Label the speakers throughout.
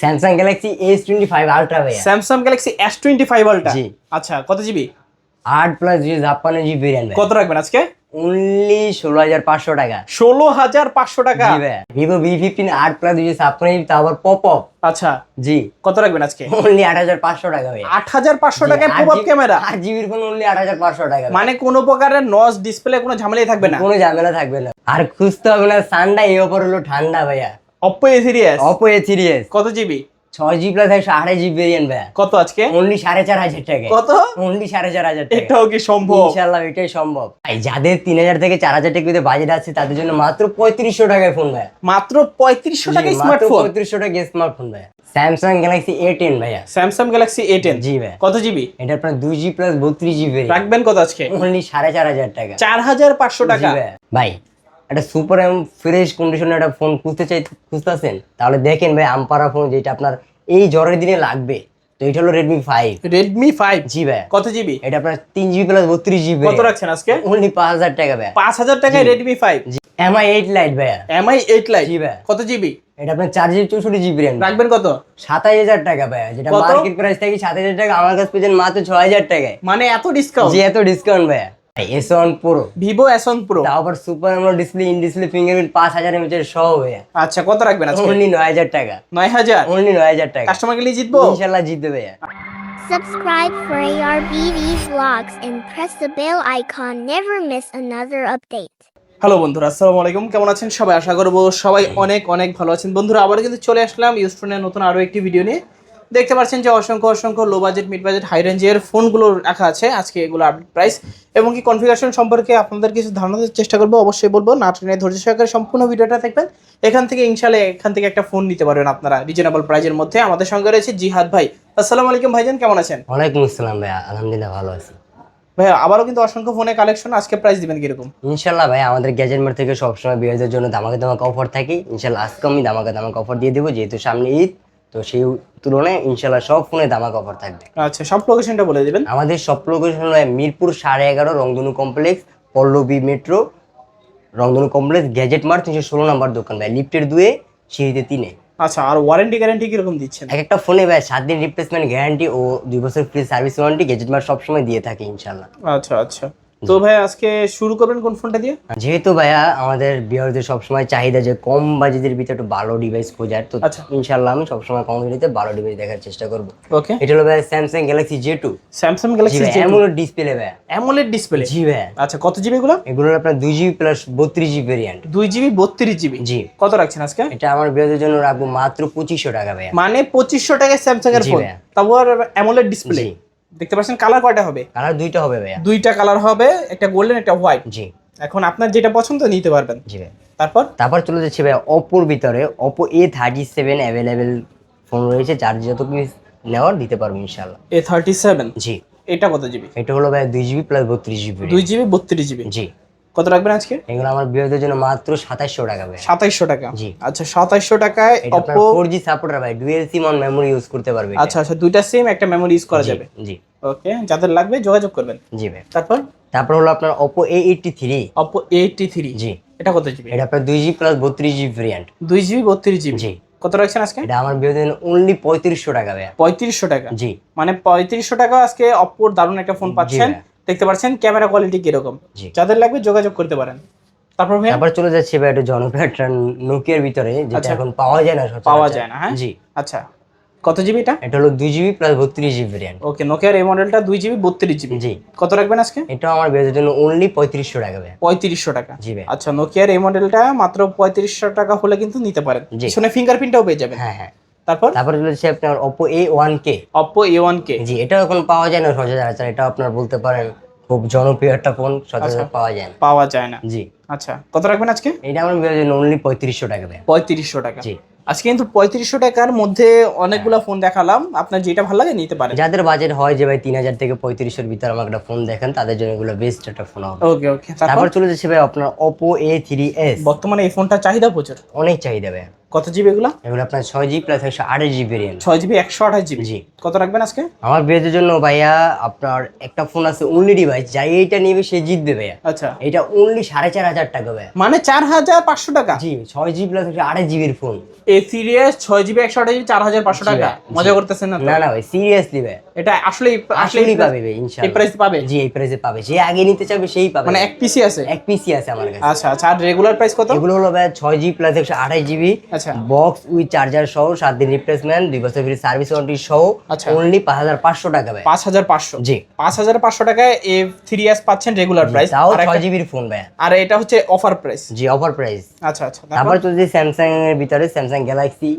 Speaker 1: Samsung Galaxy S twenty five Ultra ভাইয়া।
Speaker 2: Samsung Galaxy S twenty five Ultra
Speaker 1: জি।
Speaker 2: আচ্ছা কত GB
Speaker 1: আট plus G ছাপ্পান্ন জি ভেরিয়েন্ট
Speaker 2: কত রাখবেন আজকে?
Speaker 1: অনলি ষোলো হাজার পাঁচশো টাকা।
Speaker 2: ষোলো হাজার পাঁচশো টাকা?
Speaker 1: ভিভো ভি ফিফটিন আট প্লাস জি ছাপ্পান্ন জি তাও আবার পপ আপ
Speaker 2: আচ্ছা।
Speaker 1: জি।
Speaker 2: কত রাখবেন আজকে?
Speaker 1: অনলি আট হাজার পাঁচশো টাকা ভাইয়া।
Speaker 2: আট হাজার পাঁচশো টাকায় প্রভাব ক্যামেরা
Speaker 1: আট জিবির ফোন অনলি আট হাজার পাঁচশো টাকা
Speaker 2: মানে কোনো প্রকারের নস ডিসপ্লে কোনো ঝামেলাই থাকবে না?
Speaker 1: কোনো ঝামেলা থাকবে না। আর খুঁজতে হবে না সানডা এই ওপর হলো ঠান্ডা ভাইয়া।
Speaker 2: Oppo A series
Speaker 1: Oppo A series
Speaker 2: কত জিবি
Speaker 1: ছয় জি প্লাস একশো আঠাশ জিবি ভেরিয়েন্ট ভাইয়া
Speaker 2: কত আজকে?
Speaker 1: অনলি সাড়ে চার হাজার টাকা
Speaker 2: কত?
Speaker 1: অনলি সাড়ে চার হাজার টাকা
Speaker 2: এটাও কি সম্ভব?
Speaker 1: ইনশাল্লাহ এটাই সম্ভব। ভাই যাদের তিন হাজার থেকে চার হাজার টাকা বাজেট আছে তাদের জন্য মাত্র পঁয়ত্রিশশো টাকায় ফোন ভাইয়া
Speaker 2: মাত্র পঁয়ত্রিশশো টাকা স্মার্টফোন
Speaker 1: পঁয়ত্রিশশো টাকা স্মার্টফোন ভাইয়া স্যামসাং গ্যালাক্সি এ টেন ভাইয়া
Speaker 2: স্যামসাং গ্যালাক্সি এ টেন
Speaker 1: জি ভাইয়া
Speaker 2: কত জিবি
Speaker 1: এটা আপনার দুই জি প্লাস বত্রিশ জিবি
Speaker 2: রাখবেন কত আজকে?
Speaker 1: অনলি সাড়ে চার হাজার টাকা।
Speaker 2: চার হাজার পাঁচশো টাকা।
Speaker 1: ভাই একটা সুপার এম ফ্রেশ কন্ডিশনে একটা ফোন খুঁজতে চাই খুঁজতেছেন? তাহলে দেখেন ভাই আমপারা ফোন যেটা আপনার এই জ্বরের দিনে লাগবে তো এটা হলো রেডমি ফাইভ
Speaker 2: রেডমি ফাইভ
Speaker 1: জি ভাই।
Speaker 2: কত জিবি
Speaker 1: এটা আপনার তিন জিবি প্লাস বত্রিশ জিবি
Speaker 2: কত রাখছেন আজকে?
Speaker 1: অনলি পাঁচ হাজার টাকা ভাইয়া
Speaker 2: পাঁচ হাজার টাকায় Redmi five
Speaker 1: MI eight lite ভাইয়া।
Speaker 2: এমআই এইট লাইট
Speaker 1: জি ভাইয়া
Speaker 2: কত জিবি
Speaker 1: এটা আপনার চার জিবি চৌষট্টি জিবি র্যাম
Speaker 2: রাখবেন কত?
Speaker 1: সাতাশ হাজার টাকা ভাইয়া যেটা মার্কেট প্রাইস থেকে সাত হাজার টাকা আমার কাছে পেয়েছেন মাত্র ছয় হাজার টাকায়।
Speaker 2: মানে এত ডিসকাউন্ট
Speaker 1: যে এত ডিসকাউন্ট ভাইয়া। S one pro
Speaker 2: Vivo pro
Speaker 1: আবার সুপার আমরা ডিসপ্লে ইন ডিসপ্লে ফিঙ্গারপ্রিন্ট পাঁচ হাজার এমএচের সহ ভাইয়া
Speaker 2: আচ্ছা কত রাখবেন আজকে?
Speaker 1: অনলি নয় হাজার টাকা।
Speaker 2: নয় হাজার?
Speaker 1: অনলি নয় হাজার টাকা।
Speaker 2: কাস্টমার গেলে জিতবো?
Speaker 1: ইনশাল্লাহ জিতবে ভাইয়া।
Speaker 3: Subscribe for ARBV vlogs and press the bell icon. Never miss another update.
Speaker 2: Hello বন্ধুরা আসসালামু আলাইকুম। কেমন আছেন সবাই? আশা করব সবাই অনেক অনেক ভালো আছেন। বন্ধুরা আবার কিন্তু চলে আসলাম ইউস্টোনের নতুন আরও একটি ভিডিও নিয়ে। দেখতে পাচ্ছেন যে অসংখ্য অসংখ্য low budget mid budget high রেঞ্জের ফোনগুলো রাখা আছে। আজকে এগুলো আপডেট প্রাইস এবং কি কনফিগারেশন সম্পর্কে আপনাদের কিছু ধারণা দেওয়ার চেষ্টা করব অবশ্যই বলব। না ট্রেনে ধৈর্য সহকারে সম্পূর্ণ ভিডিওটা দেখবেন। এখান থেকে ইনশাল্লাহ এখান থেকে একটা ফোন নিতে পারবেন আপনারা রিজনেবল প্রাইজের মধ্যে। আমাদের সঙ্গে রয়েছে জিহাদ ভাই। আসসালামু আলাইকুম ভাইজান কেমন আছেন?
Speaker 1: ওয়ালাইকুম আসসালাম ভাইয়া আলহামদুলিল্লাহ ভালো আছি।
Speaker 2: ভাইয়া আবারও কিন্তু অসংখ্য ফোনে কালেকশন আজকে প্রাইস দিবেন কীরকম?
Speaker 1: ইনশাল্লাহ ভাই আমাদের গ্যাজেট মার্ট থেকে সবসময় বিয়েদের জন্য ধামাকা ধামাকা অফার থাকে। ইনশাল্লাহ আজকে আমি ধামাকা ধামাকা অফার দিয়ে দেবো যেহেতু সামনে ঈদ। তো সেই তুলনায় ইনশাল্লাহ সব ফোনে ধামাকা অফার থাকবে।
Speaker 2: আচ্ছা সব লোকেশনটা বলে দিবেন।
Speaker 1: আমাদের সব লোকেশন মিরপুর সাড়ে এগারো Rongdhonu complex Pallabi metro Rongdhonu complex Gadget Mart তিনশো ষোলো নম্বর দোকান ভাই। লিফটের দুয়ে সিঁড়িতে তিনে।
Speaker 2: আচ্ছা আর ওয়ারেন্টি গ্যারান্টি কীরকম দিচ্ছেন?
Speaker 1: এক একটা ফোনে ভাই সাত দিন রিপ্লেসমেন্ট গ্যারান্টি ও দুই বছর free service warranty Gadget Mart সবসময় দিয়ে থাকে ইনশাল্লাহ
Speaker 2: আচ্ছা আচ্ছা। তো ভাই আজকে শুরু করবেন কোন ফোনটা দিয়ে?
Speaker 1: যেহেতু ভাইয়া আমাদের বিহারদের সবসময় চাহিদা যে কম বাজেটের ভিতরে একটু ভালো ডিভাইস খোঁজার তো
Speaker 2: আচ্ছা।
Speaker 1: ইনশাল্লাহ আমি সবসময় কম বাজেটে ভালো ডিভাইস দেখার চেষ্টা করব।
Speaker 2: ওকে।
Speaker 1: এটা হলো ভাই Samsung Galaxy J two
Speaker 2: Samsung
Speaker 1: জি
Speaker 2: গ্যালাক্সি
Speaker 1: ভাই অ্যামোলেড ডিসপ্লে ভাই
Speaker 2: অ্যামোলেড ডিসপ্লে
Speaker 1: জি ভাই
Speaker 2: আচ্ছা কত জিবি গুলো
Speaker 1: এগুলো আপনার দুই জিবি প্লাস বত্রিশ জিবি ভেরিয়েন্ট
Speaker 2: দুই জিবি বত্রিশ জিবি
Speaker 1: জি।
Speaker 2: কত রাখছেন আজকে?
Speaker 1: এটা আমার বিহারদের জন্য রাখব মাত্র পঁচিশশো টাকা ভাইয়া।
Speaker 2: মানে পঁচিশশো টাকায় স্যামসাং এর
Speaker 1: জি
Speaker 2: ফোন। তারপর অ্যামোলেড ডিসপ্লে
Speaker 1: জি।
Speaker 2: দেখতে পাচ্ছেন কালার কয়টা হবে?
Speaker 1: কালার দুইটা হবে ভাইয়া।
Speaker 2: দুইটা কালার হবে একটা গোল্ডেন একটা হোয়াইট
Speaker 1: জি।
Speaker 2: এখন আপনার যেটা পছন্দ নিতে পারবেন।
Speaker 1: জি ভাই।
Speaker 2: তারপর?
Speaker 1: তারপর চলে যাচ্ছে ভাই অপোর ভিতরে। Oppo A thirty seven available phone রয়েছে। যার যত পিস নেওয়ার দিতে পারব ইনশাল্লাহ
Speaker 2: এ থার্টি সেভেন
Speaker 1: জি।
Speaker 2: এটা কত জিবি
Speaker 1: এটা হলো ভাই দুই জিবি প্লাস বত্রিশ জিবি
Speaker 2: দুই জিবি বত্রিশ জিবি
Speaker 1: জি।
Speaker 2: কত রাখবেন আজকে?
Speaker 1: এগুলো আমার বিরোধের জন্য মাত্র সাতাশশো টাকা ভাই।
Speaker 2: সাতাইশশো টাকা।
Speaker 1: জি।
Speaker 2: আচ্ছা সাতাইশশো টাকায়
Speaker 1: ফোর জি সাপোর্টার ভাই dual SIM on memory use করতে পারবে
Speaker 2: আচ্ছা আচ্ছা দুইটা সিম একটা মেমোরি ইউজ করা যাবে।
Speaker 1: জি।
Speaker 2: ওকে যাদের লাগবে যোগাযোগ করবেন।
Speaker 1: জি ভাই।
Speaker 2: তারপর?
Speaker 1: তারপর হলো আপনার থ্রি
Speaker 2: অপো এইটটি থ্রি
Speaker 1: জি।
Speaker 2: এটা কত জিবি
Speaker 1: এটা আপনার দুই জিবি প্লাস বত্রিশ জিবি ভেরিয়েন্ট
Speaker 2: দুই জিবি বত্রিশ জিবি
Speaker 1: জি।
Speaker 2: কত রাখছেন আজকে?
Speaker 1: এটা আমার বিরোধের অনলি পঁয়ত্রিশশো টাকা ভাই
Speaker 2: পঁয়ত্রিশশো টাকা।
Speaker 1: জি।
Speaker 2: মানে পঁয়ত্রিশশো টাকা আজকে অপোর দারুণ একটা ফোন পাচ্ছেন। দেখতে পাচ্ছেন ক্যামেরা কোয়ালিটি কীরকম। যাদের লাগবে যোগাযোগ করতে পারেন। তারপর ভাইয়া?
Speaker 1: তারপর চলে যাচ্ছে ভাই একটা জনপ্রিয় নোকিয়ার ভিতরে যেটা
Speaker 2: আচ্ছা।
Speaker 1: এখন পাওয়া যায় না।
Speaker 2: পাওয়া যায় না হ্যাঁ?
Speaker 1: জি।
Speaker 2: আচ্ছা। কত জিবি এটা
Speaker 1: এটা হলো দুই জিবি প্লাস বত্রিশ জিবি ভেরিয়েন্ট
Speaker 2: ওকে নোকিয়ার এই মডেলটা দুই জিবি বত্রিশ জিবি
Speaker 1: জি।
Speaker 2: কত রাখবেন আজকে?
Speaker 1: এটা আমার বিরোধের জন্য অনলি পঁয়ত্রিশশো টাকা ভাই
Speaker 2: পঁয়ত্রিশশো টাকা।
Speaker 1: জি ভাই
Speaker 2: আচ্ছা নোকিয়ার এই মডেলটা মাত্র পঁয়ত্রিশশো টাকা হলে কিন্তু নিতে পারেন। পিছনে ফিঙ্গারপ্রিন্টটাও পেয়ে যাবেন।
Speaker 1: হ্যাঁ হ্যাঁ।
Speaker 2: তারপর?
Speaker 1: তারপর যাচ্ছে আপনার অপো এ ওয়ান কে জি এটা এখন পাওয়া যায় না সচরাচর এটা আপনার বলতে পারেন খুব জনপ্রিয় একটা ফোন সচরাচর পাওয়া যায় না।
Speaker 2: পাওয়া যায় না।
Speaker 1: জি।
Speaker 2: আচ্ছা কত রাখবেন আজকে?
Speaker 1: এটা আমার অনলি পঁয়ত্রিশশো টাকা
Speaker 2: পঁয়ত্রিশশো টাকা।
Speaker 1: জি।
Speaker 2: আজকে কিন্তু পঁয়ত্রিশশো টাকার মধ্যে অনেকগুলো ফোন দেখালাম। আপনার যেটা ভালো লাগে নিতে পারেন।
Speaker 1: যাদের বাজেট হয় যে ভাই তিন হাজার থেকে পঁয়ত্রিশের ভিতরে আমাকে একটা ফোন দেখেন তাদের জন্য এগুলো বেস্ট একটা ফোন হবে।
Speaker 2: ওকে ওকে তারপর?
Speaker 1: চলে যাচ্ছে ভাই আপনার অপো এ থ্রি এস
Speaker 2: বর্তমানে এই ফোনটা চাহিদা প্রচুর।
Speaker 1: অনেক চাহিদা ভাই
Speaker 2: কত জিবি এগুলো?
Speaker 1: এগুলো আপনার ছয় জিবি প্লাস একশো আঠাশ জিবি ভেরিয়েন্ট
Speaker 2: ছয় জিবি একশো আঠাশ জিবি
Speaker 1: জি।
Speaker 2: কত রাখবেন আজকে?
Speaker 1: আমার বিয়েদের জন্য ভাইয়া আপনার একটা ফোন আছে অনলি ডিভাইস যাই এইটা নিবে সে জিতবে ভাইয়া।
Speaker 2: আচ্ছা।
Speaker 1: এটা অনলি সাড়ে চার হাজার টাকা ভাইয়া।
Speaker 2: মানে চার হাজার পাঁচশো টাকা?
Speaker 1: জি ছয় জিবি প্লাস একশো আঠাশ জিবির ফোন
Speaker 2: এ সিরিয়াস ছয় জিবি একশো আঠাশ জিবি চার হাজার পাঁচশো টাকা? মজা করতেছেন না
Speaker 1: না না ভাই সিরিয়াসলি ভাই
Speaker 2: এটা আসলে
Speaker 1: আসলেই পাবে ভাই
Speaker 2: এই
Speaker 1: ইনশাআল্লাহ।
Speaker 2: প্রাইস পাবে?
Speaker 1: জি এই প্রাইসে পাবে। যে আগে নিতে চাবে সেই পাবে।
Speaker 2: মানে এক পিসি আছে?
Speaker 1: এক পিসি আছে আমার কাছে।
Speaker 2: আচ্ছা আচ্ছা। আর রেগুলার প্রাইস কত?
Speaker 1: এগুলো হলো ভাই ছয় জিবি প্লাস একশো আঠাশ জিবি
Speaker 2: আচ্ছা
Speaker 1: বক্স উইথ চার্জার সহ সাত দিন রিপ্লেসমেন্ট দুই বছর ফ্রি সার্ভিস ওয়ারেন্টি সহ
Speaker 2: আচ্ছা।
Speaker 1: অনলি পাঁচ হাজার পাঁচশো টাকা ভাই
Speaker 2: পাঁচ হাজার পাঁচশো?
Speaker 1: জি।
Speaker 2: পাঁচ হাজার পাঁচশো টাকায় এ থ্রি এস পাচ্ছেন রেগুলার প্রাইস
Speaker 1: তাও
Speaker 2: আর
Speaker 1: ছয় জিবির ফোন ভাই
Speaker 2: আর এটা হচ্ছে অফার প্রাইস
Speaker 1: জি অফার প্রাইস
Speaker 2: আচ্ছা আচ্ছা। তারপর
Speaker 1: চলছে স্যামসাং এর ভিতরে Samsung Galaxy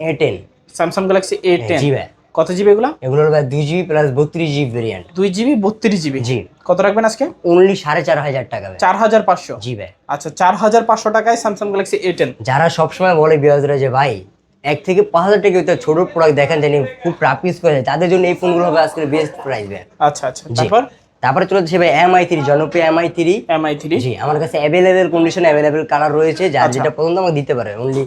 Speaker 1: A ten
Speaker 2: Samsung Galaxy A ten
Speaker 1: জি ভাই
Speaker 2: কত জিবি এগুলো?
Speaker 1: এগুলো ভাই দুই জিবি প্লাস বত্রিশ জিবি ভেরিয়েন্ট
Speaker 2: দুই জিবি বত্রিশ জিবি
Speaker 1: জি।
Speaker 2: কত রাখবেন আজকে?
Speaker 1: অনলি সাড়ে চার হাজার টাকা
Speaker 2: চার হাজার পাঁচশো?
Speaker 1: জি ভাই।
Speaker 2: আচ্ছা চার হাজার পাঁচশো টাকায় স্যামসাং গ্যালাক্সি এ টেন
Speaker 1: যারা সবসময় বলে বিরাজরা যে ভাই এক থেকে পাঁচ হাজার টাকা ছোট প্রোডাক্ট দেখেন জানি খুব প্রাপ ইউজ করে তাদের জন্য এই ফোনগুলো হবে আজকে বেস্ট প্রাইস
Speaker 2: আচ্ছা আচ্ছা। তারপর?
Speaker 1: তারপরে চলেছে ভাই এমআই থ্রি জনপ্রিয় এমআই থ্রি
Speaker 2: এমআই থ্রি
Speaker 1: জি আমার কাছে অ্যাভেলেবেল কন্ডিশন অ্যাভেলেবেল কালার রয়েছে যার
Speaker 2: আচ্ছা।
Speaker 1: যেটা পছন্দ আমাকে দিতে পারে অনলি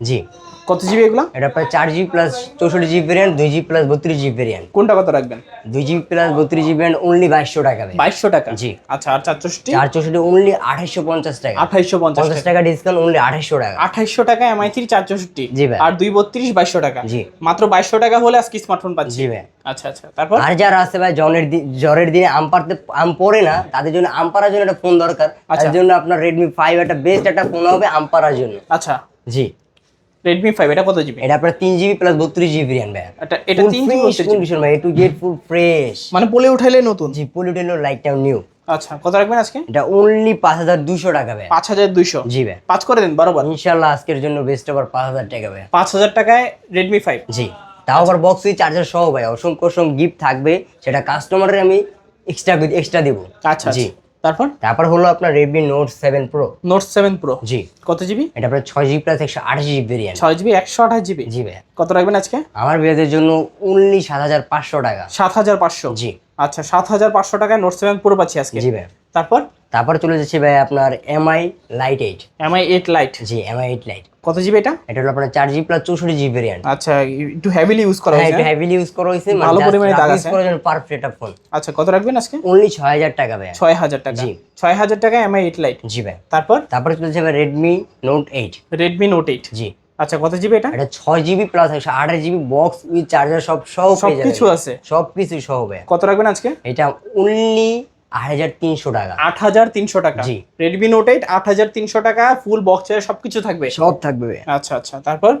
Speaker 1: জি।
Speaker 2: কত জিবি এগুলো?
Speaker 1: এটা প্রায় চার জিবি প্লাস চৌষট্টি জিবি ভেরিয়েন্ট দুই জিবি প্লাস বত্রিশ জিবি ভেরিয়েন্ট
Speaker 2: কোনটা কত রাখবেন?
Speaker 1: দুই জিবি প্লাস বত্রিশ জিবি ভেরিয়েন্ট অনলি বাইশশো টাকা
Speaker 2: বাইশশো টাকা?
Speaker 1: জি।
Speaker 2: আচ্ছা আর চারশোটি
Speaker 1: চার চৌষট্টি অনলি আঠাইশশো পঞ্চাশ টাকা।
Speaker 2: আঠাইশশো পঞ্চাশ
Speaker 1: টাকা। ডিসকাউন্ট অনলি আঠাইশশো টাকা।
Speaker 2: আঠাইশশো টাকা এমআই থ্রি চার চৌষট্টি?
Speaker 1: জি ভাই।
Speaker 2: আর দুই বত্রিশ বাইশশো টাকা?
Speaker 1: জি।
Speaker 2: মাত্র বাইশশো টাকা হলে আজকে স্মার্টফোন পাচ্ছি।
Speaker 1: জি ভাই।
Speaker 2: আচ্ছা আচ্ছা তারপর?
Speaker 1: আর যারা আছে ভাই জনের দি- জ্বরের দিনে আম পারতে আম পড়ে না তাদের জন্য আম পাড়ার জন্য একটা ফোন দরকার।
Speaker 2: আচ্ছা।
Speaker 1: তার জন্য আপনার রেডমি ফাইভ একটা বেস্ট একটা ফোন হবে আম পাড়ার জন্য।
Speaker 2: আচ্ছা।
Speaker 1: জি।
Speaker 2: রেডমি ফাইভ এটা কত জিবি
Speaker 1: এটা আপনার তিন জিবি প্লাস বত্রিশ জিবি ভেরিয়েন্ট ভাই
Speaker 2: এটা এটা তিন জিবি
Speaker 1: কন্ডিশন ভাই A to Z full fresh
Speaker 2: মানে বলে উঠাইলে নতুন?
Speaker 1: জি পলিটেল লাইটটাও নিউ
Speaker 2: আচ্ছা কত রাখবেন আজকে?
Speaker 1: এটা অনলি পাঁচ হাজার দুশো টাকা ভাই
Speaker 2: পাঁচ হাজার দুইশো?
Speaker 1: জি ভাই
Speaker 2: পাঁচ করে দিন বরাবর?
Speaker 1: ইনশাল্লাহ আজকের জন্য বেস্ট আবার পাঁচ হাজার টাকা ভাই
Speaker 2: পাঁচ হাজার টাকায় রেডমি ফাইভ
Speaker 1: জি। তাও আবার বক্স উইথ চার্জার সহ ভাই অসংখ্য অসংখ্য গিফট থাকবে। সেটা কাস্টমারের আমি এক্সট্রা এক্সট্রা দেবো।
Speaker 2: আচ্ছা
Speaker 1: জি।
Speaker 2: আচ্ছা তারপর?
Speaker 1: তারপর হলো আপনার Redmi Note seven Pro
Speaker 2: Note seven Pro
Speaker 1: জি।
Speaker 2: কত জিবি
Speaker 1: এটা আপনার ছয় জিবি প্লাস একশো আঠাশ জিবি ভেরিয়েন্ট
Speaker 2: ছয় জিবি একশো আঠাশ জিবি
Speaker 1: জি ভাই
Speaker 2: কত রাখবেন আজকে?
Speaker 1: আমার বিয়েদের জন্য অনলি সাত হাজার পাঁচশো টাকা।
Speaker 2: সাত হাজার পাঁচশো?
Speaker 1: জি।
Speaker 2: আচ্ছা সাত হাজার পাঁচশো টাকায় নোট সেভেন প্রো পাচ্ছি আজকে।
Speaker 1: জি ভাই
Speaker 2: তারপর?
Speaker 1: তারপর চলে যাচ্ছে ভাই আপনার Mi Lite eight
Speaker 2: Mi eight Lite
Speaker 1: জি এমআই এইট লাইট
Speaker 2: কত জিবি এটা?
Speaker 1: এটা হলো আপনার চার জিবি প্লাস চৌষট্টি জিবি ভেরিয়েন্ট
Speaker 2: আচ্ছা একটু হেভিলি ইউজ করা
Speaker 1: হ্যাঁ
Speaker 2: হয়েছে
Speaker 1: একটু হেভিলি ইউজ করা হয়েছে
Speaker 2: ভালো পরিমাণে দাগ আছে।
Speaker 1: করার জন্য পারফেক্ট একটা ফোন
Speaker 2: আচ্ছা কত রাখবেন আজকে?
Speaker 1: অনলি ছয় হাজার টাকা ভাই
Speaker 2: ছয় হাজার টাকা।
Speaker 1: জি।
Speaker 2: ছয় হাজার টাকা এমআই এইট লাইট
Speaker 1: জি ভাই।
Speaker 2: তারপর?
Speaker 1: তারপরে চলেছে ভাই Redmi Note eight
Speaker 2: Redmi Note eight
Speaker 1: জি।
Speaker 2: আচ্ছা কত জিবি এটা?
Speaker 1: এটা ছয় জিবি প্লাস একশো আঠাশ জিবি বক্স উইথ চার্জার সব সহ পেয়ে যাবেন।
Speaker 2: সবকিছু আছে।
Speaker 1: সব কিছু সহ ভাই
Speaker 2: কত রাখবেন আজকে?
Speaker 1: এটা অনলি আট হাজার তিনশো টাকা।
Speaker 2: আট হাজার তিনশো টাকা।
Speaker 1: জি।
Speaker 2: রেডমি নোট এইট আট হাজার তিনশো টাকা ফুল বক্সের সবকিছু থাকবে?
Speaker 1: সব থাকবে।
Speaker 2: আচ্ছা আচ্ছা তারপর?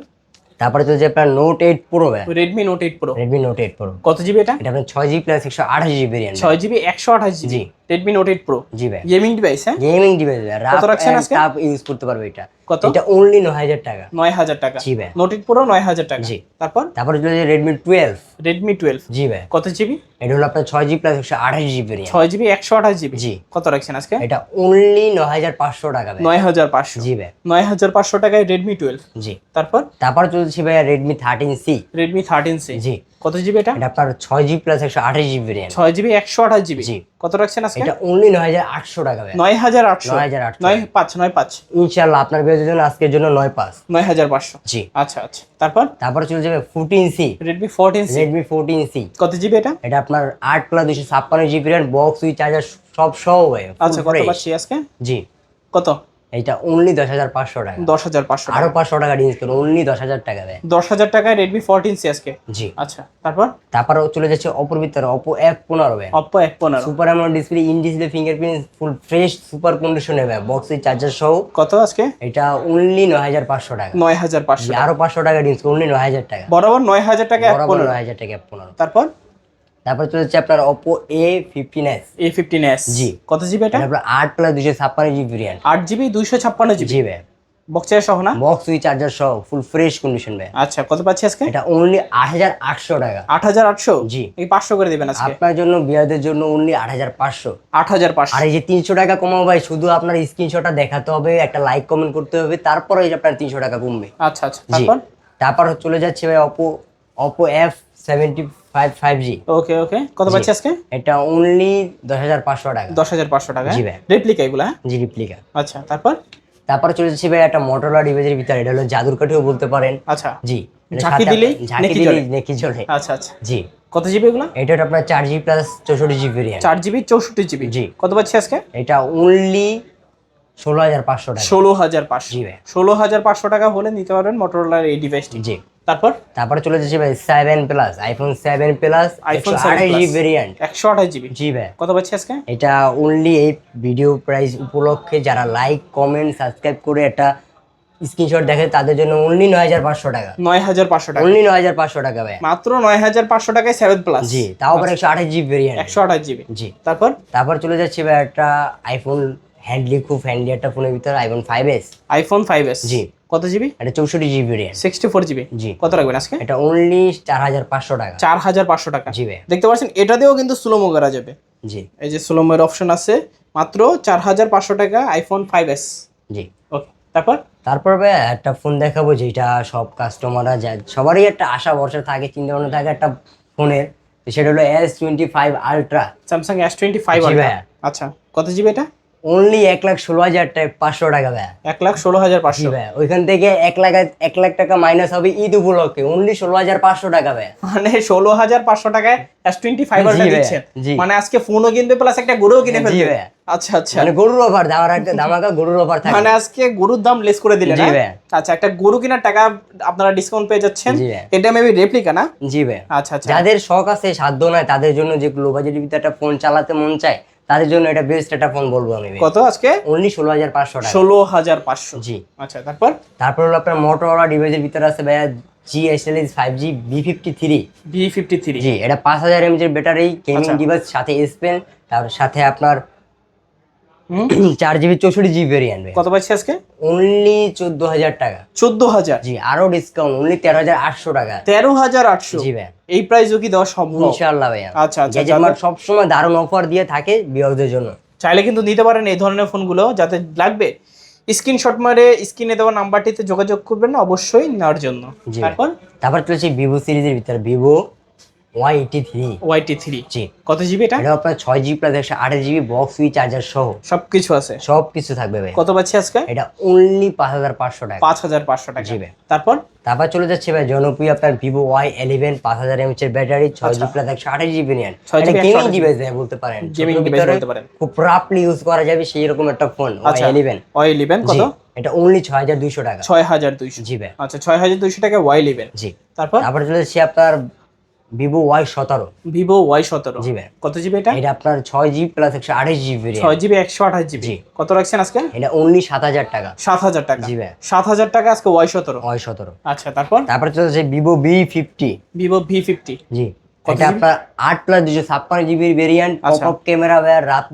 Speaker 1: তারপরে চলছে আপনার Note eight Pro
Speaker 2: Redmi Note eight Pro
Speaker 1: Redmi Note eight Pro
Speaker 2: কত জিবি এটা?
Speaker 1: এটা আপনার ছয় জিবি প্লাস একশো আঠাশ জিবি ভেরিয়েন্ট
Speaker 2: ছয় জিবি একশো আঠাশ জিবি
Speaker 1: জি।
Speaker 2: রেডমি নোট এইট প্রো
Speaker 1: জি ভাই।
Speaker 2: গেমিং ডিভাইস হ্যাঁ?
Speaker 1: গেমিং ডিভাইস
Speaker 2: কত রাখছেন আজকে?
Speaker 1: ইউজ করতে পারবে এটা।
Speaker 2: কত?
Speaker 1: এটা অনলি নয় হাজার টাকা।
Speaker 2: নয় হাজার টাকা।
Speaker 1: জি ভাই।
Speaker 2: নোট প্রো নয় হাজার টাকা।
Speaker 1: জি।
Speaker 2: তারপর?
Speaker 1: তারপরে যাচ্ছে রেডমি টুয়েলভ
Speaker 2: রেডমি টুয়েলভ
Speaker 1: জি ভাই।
Speaker 2: কত জিবি
Speaker 1: এটা হলো আপনার ছয় জিবি প্লাস একশো আঠাশ জিবি ভেরিয়েন্ট
Speaker 2: ছয় জিবি একশো আঠাশ জিবি
Speaker 1: জি।
Speaker 2: কত রাখছেন আজকে?
Speaker 1: এটা অনলি নয় হাজার পাঁচশো টাকা ভাই।
Speaker 2: নয় হাজার পাঁচশো।
Speaker 1: জি ভাই।
Speaker 2: নয় হাজার পাঁচশো টাকায় রেডমি টুয়েলভ
Speaker 1: জি।
Speaker 2: তারপর?
Speaker 1: তারপর চলছে ভাই Redmi thirteen C
Speaker 2: Redmi thirteen C
Speaker 1: জি।
Speaker 2: কত জিবি এটা?
Speaker 1: এটা আপনার ছয় জিবি প্লাস একশো আঠাশ জিবি ভেরিয়েন্ট
Speaker 2: ছয় জিবি একশো আঠাশ জিবি
Speaker 1: জি।
Speaker 2: কত রাখছেন আজকে?
Speaker 1: এটা অনলি নয় হাজার আটশো টাকা ভাই।
Speaker 2: নয় হাজার আটশো।
Speaker 1: 9,800
Speaker 2: নয় পাঁচ নয় পাঁচ।
Speaker 1: ইনশাল্লাহ আপনার বিয়ের জন্য আজকের জন্য নয় পাঁচ।
Speaker 2: নয় হাজার পাঁচশো।
Speaker 1: জি।
Speaker 2: আচ্ছা আচ্ছা। তারপর?
Speaker 1: তারপর চলে যাবে fourteen C
Speaker 2: Redmi fourteen C
Speaker 1: Redmi fourteen C
Speaker 2: কত জিবি এটা?
Speaker 1: এটা আপনার আট প্লাস দুশো ছাপ্পান্ন GB RAM box with charger সব সহ ভাই
Speaker 2: আচ্ছা কত। পাচ্ছি আজকে?
Speaker 1: জি।
Speaker 2: কত?
Speaker 1: এটা অনলি দশ হাজার পাঁচশো টাকা।
Speaker 2: দশ হাজার পাঁচশো
Speaker 1: আরও পাঁচশো টাকা ডিসকাউন্ট অনলি দশ হাজার টাকা দেয়।
Speaker 2: দশ হাজার টাকায় রেডমি ফোরটিন সি আজকে
Speaker 1: জি।
Speaker 2: আচ্ছা তারপর?
Speaker 1: তারপর চলে যাচ্ছে অপর ভিতরে অপো এক পনেরো
Speaker 2: অপ্পো এক পনেরো।
Speaker 1: Super AMOLED display in display fingerprint full fresh super কন্ডিশনে ভাই বক্স উইথ চার্জার সহ।
Speaker 2: কত আজকে?
Speaker 1: এটা অনলি নয় হাজার পাঁচশো টাকা।
Speaker 2: নয় হাজার পাঁচশো
Speaker 1: আরও পাঁচশো টাকা ডিসকাউন্ট অনলি নয় হাজার টাকা।
Speaker 2: বরাবর নয় হাজার টাকা এক
Speaker 1: বরাবর নয় হাজার টাকা পনেরো।
Speaker 2: তারপর?
Speaker 1: তারপর চলে যাচ্ছে আপনার Oppo A fifteen S
Speaker 2: A fifteen S
Speaker 1: জি।
Speaker 2: কত জিবি এটা?
Speaker 1: আপনার আট প্লাস দুশো ছাপ্পান্ন জিবি ভেরিয়েন্ট
Speaker 2: আট জিবি দুইশো ছাপ্পান্ন জিবি
Speaker 1: জি ভাই।
Speaker 2: বক্সের সহ না?
Speaker 1: বক্স উইথ চার্জার সহ ফুল ফ্রেশ কন্ডিশন ভাই।
Speaker 2: আচ্ছা কত পাচ্ছি আজকে?
Speaker 1: এটা অনলি আট হাজার আটশো টাকা।
Speaker 2: আট হাজার আটশো?
Speaker 1: জি।
Speaker 2: এই পাঁচশো করে দিবেন আজকে।
Speaker 1: আপনার জন্য বিয়ারদের জন্য অনলি আট হাজার পাঁচশো।
Speaker 2: আট হাজার পাঁচশো।
Speaker 1: আর এই যে তিনশো টাকা কমাবো ভাই শুধু আপনার স্ক্রিনশটটা দেখাতে হবে একটা লাইক কমেন্ট করতে হবে তারপরে এই যে আপনার তিনশো টাকা কমবে।
Speaker 2: আচ্ছা আচ্ছা। তারপর?
Speaker 1: তারপর চলে যাচ্ছে ভাই Oppo Oppo F seventy five five G
Speaker 2: okay okay কত পাচ্ছি আজকে?
Speaker 1: এটা অনলি দশ হাজার পাঁচশো টাকা।
Speaker 2: দশ হাজার পাঁচশো টাকা?
Speaker 1: জি ভাই।
Speaker 2: রেপ্লিকা এগুলো
Speaker 1: জি রিপ্লিকা
Speaker 2: আচ্ছা তারপর?
Speaker 1: তারপরে চলে যাচ্ছে ভাই একটা মোটরলা ডিভাইসের ভিতরে। এটা হলো জাদুর কাঠিও বলতে পারেন।
Speaker 2: আচ্ছা।
Speaker 1: জি
Speaker 2: ঝাঁকি দিলেই
Speaker 1: ঝাঁকি দিলেই নেকি জ্বলে।
Speaker 2: আচ্ছা আচ্ছা।
Speaker 1: জি
Speaker 2: কত জিবি এগুলো?
Speaker 1: এটা আপনার চার জিবি প্লাস চৌষট্টি জিবি ভেরিয়েন্ট
Speaker 2: চার জিবি চৌষট্টি জিবি
Speaker 1: জি।
Speaker 2: কত পাচ্ছি আজকে?
Speaker 1: এটা অনলি ষোলো হাজার পাঁচশো টাকা।
Speaker 2: ষোলো হাজার পাঁচশো।
Speaker 1: জি
Speaker 2: ষোলো হাজার পাঁচশো টাকা হলে নিতে পারবেন মোটরোলার এই ডিভাইসটি
Speaker 1: জি
Speaker 2: তারপর?
Speaker 1: তারপরে চলে যাচ্ছে ভাই seven plus iPhone seven plus
Speaker 2: iPhone
Speaker 1: আঠাশ জিবি ভেরিয়েন্ট
Speaker 2: একশো আঠাশ জিবি
Speaker 1: জি ভাই।
Speaker 2: কত পাচ্ছি আজকে?
Speaker 1: এটা অনলি এই ভিডিও প্রাইস উপলক্ষে যারা লাইক কমেন্ট সাবস্ক্রাইব করে একটা স্ক্রিনশট দেখে তাদের জন্য অনলি নয় হাজার পাঁচশো টাকা।
Speaker 2: নয় হাজার পাঁচশো টাকা।
Speaker 1: অনলি নয় হাজার পাঁচশো টাকা ভাই।
Speaker 2: মাত্র নয় হাজার পাঁচশো টাকায় সেভেন প্লাস
Speaker 1: জি তাও আবার একশো আঠাশ জিবি ভেরিয়েন্ট
Speaker 2: একশো আঠাশ জিবি
Speaker 1: জি।
Speaker 2: তারপর?
Speaker 1: তারপর চলে যাচ্ছে ভাই একটা আইফোন হ্যান্ডলি খুব হ্যান্ডলি একটা ফোনের ভিতরে iPhone five S
Speaker 2: iPhone five S
Speaker 1: জি।
Speaker 2: কত জিবি
Speaker 1: এটা চৌষট্টি GB variant
Speaker 2: sixty four GB
Speaker 1: জি।
Speaker 2: কত রাখবেন আজকে?
Speaker 1: এটা অনলি চার হাজার পাঁচশো টাকা।
Speaker 2: চার হাজার পাঁচশো টাকা।
Speaker 1: জি
Speaker 2: দেখতে পাচ্ছেন এটা দিয়েও কিন্তু স্লোমো করা যাবে।
Speaker 1: জি।
Speaker 2: এই যে স্লোমোর অপশন আছে মাত্র চার হাজার পাঁচশো টাকা আইফোন ফাইভ এস
Speaker 1: জি।
Speaker 2: ওকে তারপর?
Speaker 1: তারপর একটা ফোন দেখাবো যেটা সব কাস্টমাররা যা সবারই একটা আশা ভরসা থাকে চিন্তা ভাবনা থাকে একটা ফোনের সেটা হলো S twenty five Ultra
Speaker 2: Samsung S twenty five. আচ্ছা কত জিবি এটা?
Speaker 1: অনলি এক লাখ ষোলো হাজার পাঁচশো টাকা ভাই
Speaker 2: এক লাখ ষোলো হাজার পাঁচশো।
Speaker 1: ভাই ওইখান থেকে এক লাখ এক লাখ টাকা মাইনাস হবে ঈদ উপলক্ষে অনলি ষোলো হাজার পাঁচশো টাকা ভাই
Speaker 2: মানে ষোলো হাজার পাঁচশো টাকায় এস টোয়েন্টি ফাইভ দিচ্ছেন। মানে আজকে ফোনও কিনবে প্লাস একটা গরুও কিনে ফেলবে। আচ্ছা আচ্ছা।
Speaker 1: মানে গরুর অফার দামার একটা দামাকা গরুর অফার থাকে।
Speaker 2: মানে আজকে গরুর দাম লেস করে দিলেন হ্যাঁ? আচ্ছা একটা গরু কেনার টাকা আপনারা ডিসকাউন্ট পেয়ে যাচ্ছেন। এটা মেবি রেপ্লিকা না?
Speaker 1: জি ভাই
Speaker 2: আচ্ছা আচ্ছা।
Speaker 1: যাদের শখ আছে সাধ্য নয় তাদের জন্য যে লো বাজেটের ভিতরে একটা ফোন চালাতে মন চায় তাদের জন্য এটা বেস্ট একটা ফোন বলব আমি
Speaker 2: কত আজকে?
Speaker 1: অনলি ষোলো হাজার পাঁচশো টাকা।
Speaker 2: ষোলো হাজার পাঁচশো।
Speaker 1: জি।
Speaker 2: আচ্ছা তারপর?
Speaker 1: তারপর হলো আপনার মোটরওয়ালা ডিভাইসের ভিতরে আছে ভাইয়া জি এস এল ইস five G B fifty three
Speaker 2: B fifty three
Speaker 1: জি এটা পাঁচ হাজার এম এর ব্যাটারি গেমিং। ডিভাইস সাথে এস পেন তার সাথে আপনার চার জিবি চৌষট্টি জিবি ভেরিয়েন্ট
Speaker 2: কত পাচ্ছি আজকে?
Speaker 1: অনলি চোদ্দ হাজার টাকা।
Speaker 2: চোদ্দ হাজার
Speaker 1: জি আরও ডিসকাউন্ট অনলি তেরো হাজার আটশো টাকা।
Speaker 2: তেরো হাজার আটশো?
Speaker 1: জি ভাই।
Speaker 2: এই প্রাইসও কি দেওয়া সম্ভব?
Speaker 1: ইনশাআল্লাহ ভাইয়া।
Speaker 2: আচ্ছা, আচ্ছা,
Speaker 1: মার্ট সবসময় দারুণ অফার দিয়ে থাকে বিয়োগদের জন্য।
Speaker 2: চাইলে কিন্তু নিতে পারেন এই ধরনের ফোনগুলো যাতে লাগবে। স্ক্রিনশট মারে স্ক্রিনে দেওয়া নাম্বারটিতে যোগাযোগ করবেন অবশ্যই নেওয়ার জন্য। তারপর?
Speaker 1: তারপর চলেছে ভিভো সিরিজের ভিতরে। Vivo Y eighty three
Speaker 2: YT three
Speaker 1: জি।
Speaker 2: কত জিবি এটা?
Speaker 1: এটা আপনার ছয় জিবি প্লাস একশো আঠাশ জিবি বক্স চার্জার সহ।
Speaker 2: সবকিছু আছে।
Speaker 1: সব কিছু থাকবে ভাই।
Speaker 2: কত পাচ্ছি আজকে?
Speaker 1: এটা অনলি পাঁচ হাজার পাঁচশো টাকা।
Speaker 2: পাঁচ হাজার পাঁচশো টাকা।
Speaker 1: জি ভাই।
Speaker 2: তারপর?
Speaker 1: তারপর চলে যাচ্ছে ভাই জনপ্রিয় আপনার ভিভো ওয়াই ইলেভেন পাঁচ হাজার এমএচ এর ব্যাটারি ছয়
Speaker 2: আচ্ছা।
Speaker 1: জিবি প্লাস একশো আঠাশ জিবি নিয়ে
Speaker 2: 6 GB
Speaker 1: গেমিং ডিভাইস বলতে পারেন।
Speaker 2: বলতে।
Speaker 1: খুব রাফলি ইউজ করা যাবে সেই রকম একটা ফোন ওয়াই
Speaker 2: আচ্ছা
Speaker 1: ইলেভেন
Speaker 2: ওয়াই ইলেভেন কত?
Speaker 1: এটা অনলি ছয় হাজার দুইশো টাকা।
Speaker 2: ছয় হাজার দুইশো।
Speaker 1: জি ভাই।
Speaker 2: আচ্ছা ছয় হাজার দুইশো টাকা ওয়াই ইলেভেন
Speaker 1: জি।
Speaker 2: তারপর?
Speaker 1: তারপর চলে যাচ্ছে আপনার ভিভো ওয়াই সতেরো।
Speaker 2: ভিভো ওয়াই সতেরো।
Speaker 1: জি ভাই।
Speaker 2: কত জিবি এটা?
Speaker 1: এটা আপনার ছয় জিবি প্লাস একশো আঠাশ জিবি
Speaker 2: ছয় জিবি একশো আঠাশ জিবি। কত রাখছেন আজকে?
Speaker 1: এটা অনলি সাত হাজার টাকা।
Speaker 2: সাত হাজার টাকা।
Speaker 1: জি ভাই।
Speaker 2: সাত হাজার টাকা আজকে ওয়াই সতেরো।
Speaker 1: ওয়াই সতেরো।
Speaker 2: আচ্ছা তারপর?
Speaker 1: তারপর চলে Vivo V fifty
Speaker 2: Vivo V fifty
Speaker 1: জি। এটা আপনার আট প্লাস দুশো ছাপ্পান্ন জিবির variant pop. Up camera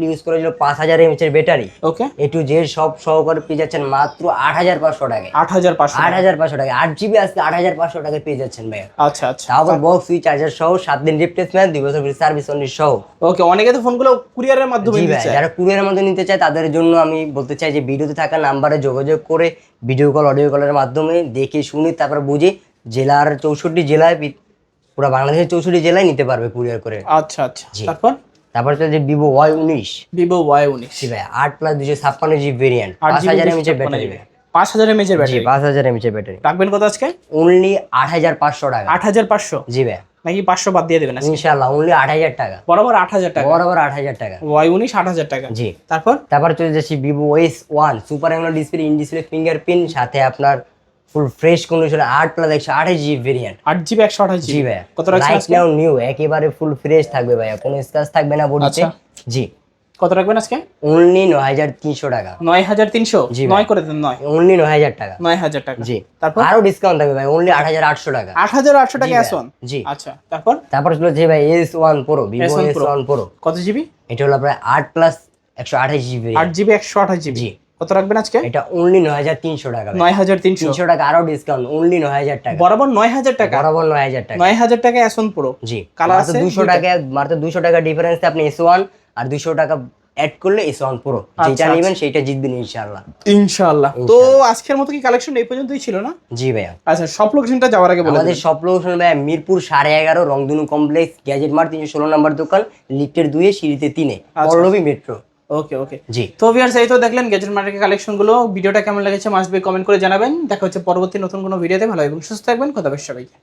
Speaker 1: use করেছিল পাঁচ হাজার ব্যাটারি
Speaker 2: ওকে
Speaker 1: এ টু জেড সব সহকারে পেয়ে যাচ্ছেন মাত্র আট হাজার পাঁচশো টাকায়।
Speaker 2: আট হাজার পাঁচশো
Speaker 1: আট হাজার পাঁচশো টাকা আট জিবি আজকে আট হাজার পাঁচশো টাকায় পেয়ে যাচ্ছেন ভাই
Speaker 2: আচ্ছা আচ্ছা।
Speaker 1: আবার বক্স সুইচ চার্জার সহ সাত দিন রিপ্লেসমেন্ট দুই বছর সার্ভিস অনলি সহ।
Speaker 2: ওকে অনেকে তো ফোনগুলো কুরিয়ারের মাধ্যমে
Speaker 1: যারা কুরিয়ারের মধ্যে নিতে চায় তাদের জন্য আমি বলতে চাই যে ভিডিওতে থাকা নাম্বারে যোগাযোগ করে ভিডিও কল অডিও কলের মাধ্যমে দেখে শুনে তারপর বুঝে জেলার চৌষট্টি জেলায় পুরো বাংলাদেশের চৌষট্টি জেলায় নিতে পারবে কুরিয়ার করে।
Speaker 2: আচ্ছা আচ্ছা।
Speaker 1: জি।
Speaker 2: তারপর?
Speaker 1: তারপর চলছে ভিভো ওয়াই উনিশ।
Speaker 2: ভিভো ওয়াই উনিশ।
Speaker 1: জি ভাই আট প্লাস দুশো ছাপ্পান্ন জিবি ভেরিয়েন্ট পাঁচ হাজার এমএচ এর ব্যাটারি
Speaker 2: পাঁচ হাজার এমএচ এর ব্যাটারি
Speaker 1: পাঁচ হাজার এমএচ ব্যাটারি
Speaker 2: রাখবেন কত আজকে?
Speaker 1: অনলি আট হাজার পাঁচশো টাকা।
Speaker 2: আট হাজার পাঁচশো?
Speaker 1: জি ভাই
Speaker 2: নাকি পাঁচশো বাদ দিয়ে দেবেন আজকে?
Speaker 1: ইনশাল্লাহ অনলি আট হাজার টাকা।
Speaker 2: বরাবর আট হাজার টাকা।
Speaker 1: বরাবর আট হাজার টাকা।
Speaker 2: ওয়াই উনিশ আট হাজার টাকা।
Speaker 1: জি।
Speaker 2: তারপর?
Speaker 1: তারপর চলে যাচ্ছি Vivo S one super AMOLED display in display fingerprint সাথে আপনার ফুল ফ্রেশ কন্ডিশনে আট প্লাস একশো আঠাশ জিবি ভেরিয়েন্ট
Speaker 2: আট জিবি একশো আঠাশ জিবি
Speaker 1: ভাই
Speaker 2: কত আজকে?
Speaker 1: নাও নিউ একেবারে ফুল ফ্রেশ থাকবে ভাইয়া। কোনো স্ক্র্যাচ থাকবে না বডিতে
Speaker 2: আচ্ছা।
Speaker 1: জি।
Speaker 2: কত রাখবেন আজকে?
Speaker 1: অনলি নয় হাজার তিনশো টাকা।
Speaker 2: নয় হাজার তিনশো?
Speaker 1: জি
Speaker 2: নয় করে দেন নয়।
Speaker 1: অনলি নয় হাজার টাকা।
Speaker 2: নয় হাজার টাকা।
Speaker 1: জি।
Speaker 2: তারপর?
Speaker 1: আরও ডিসকাউন্ট থাকবে ভাই অনলি আট হাজার আটশো টাকা।
Speaker 2: আট হাজার আটশো টাকা এস ওয়ান
Speaker 1: জি।
Speaker 2: আচ্ছা তারপর?
Speaker 1: তারপর ছিল যে ভাই S one Pro Vivo S one Pro
Speaker 2: কত জিবি
Speaker 1: এটা হলো আপনার আট প্লাস একশো আঠাশ জিবি
Speaker 2: আট জিবি একশো আঠাশ জিবি
Speaker 1: জি।
Speaker 2: কত রাখবেন আজকে?
Speaker 1: এটা অনলি নয় হাজার তিনশো টাকা ভাই।
Speaker 2: নয় হাজার তিনশো।
Speaker 1: তিনশো টাকা আরও ডিসকাউন্ট অনলি নয় হাজার টাকা।
Speaker 2: বরাবর নয় হাজার টাকা?
Speaker 1: বরাবর নয় হাজার টাকা।
Speaker 2: নয় হাজার টাকা এস ওয়ান প্রো
Speaker 1: জি মাত্র
Speaker 2: আছে
Speaker 1: দুশো
Speaker 2: দুইটা।
Speaker 1: টাকা মাত্র টাকা ডিফারেন্স আপনি এস ওয়ান আর দুশো টাকা অ্যাড করলে এস ওয়ান প্রো যেটা। নেবেন সেইটা জিতবেন ইনশাল্লাহ
Speaker 2: ইনশাআল্লাহ। তো আজকের মতো কি কালেকশন এই পর্যন্তই ছিল না?
Speaker 1: জি ভাইয়া।
Speaker 2: আচ্ছা সব লোকেশনটা যাওয়ার আগে বলে
Speaker 1: আমাদের সব লোকেশন ভাইয়া মিরপুর সাড়ে এগারো রংধনু কমপ্লেক্স গ্যাজেট মার্ট তিনশো ষোলো নম্বর দোকান লিফটের দুয়ে সিঁড়িতে তিনে
Speaker 2: আচ্ছা।
Speaker 1: পল্লবী মেট্রো
Speaker 2: ওকে ওকে
Speaker 1: জি।
Speaker 2: তো ভিউয়ার্স এই তো দেখলেন গ্যাজেট মার্কেট কালেকশনগুলো ভিডিওটা কেমন লেগেছে মাস্ট বি কমেন্ট করে জানাবেন। দেখা হচ্ছে পরবর্তী নতুন কোনো ভিডিওতে ভালো এবং সুস্থ থাকবেন। কথা বেশ সবাইকে।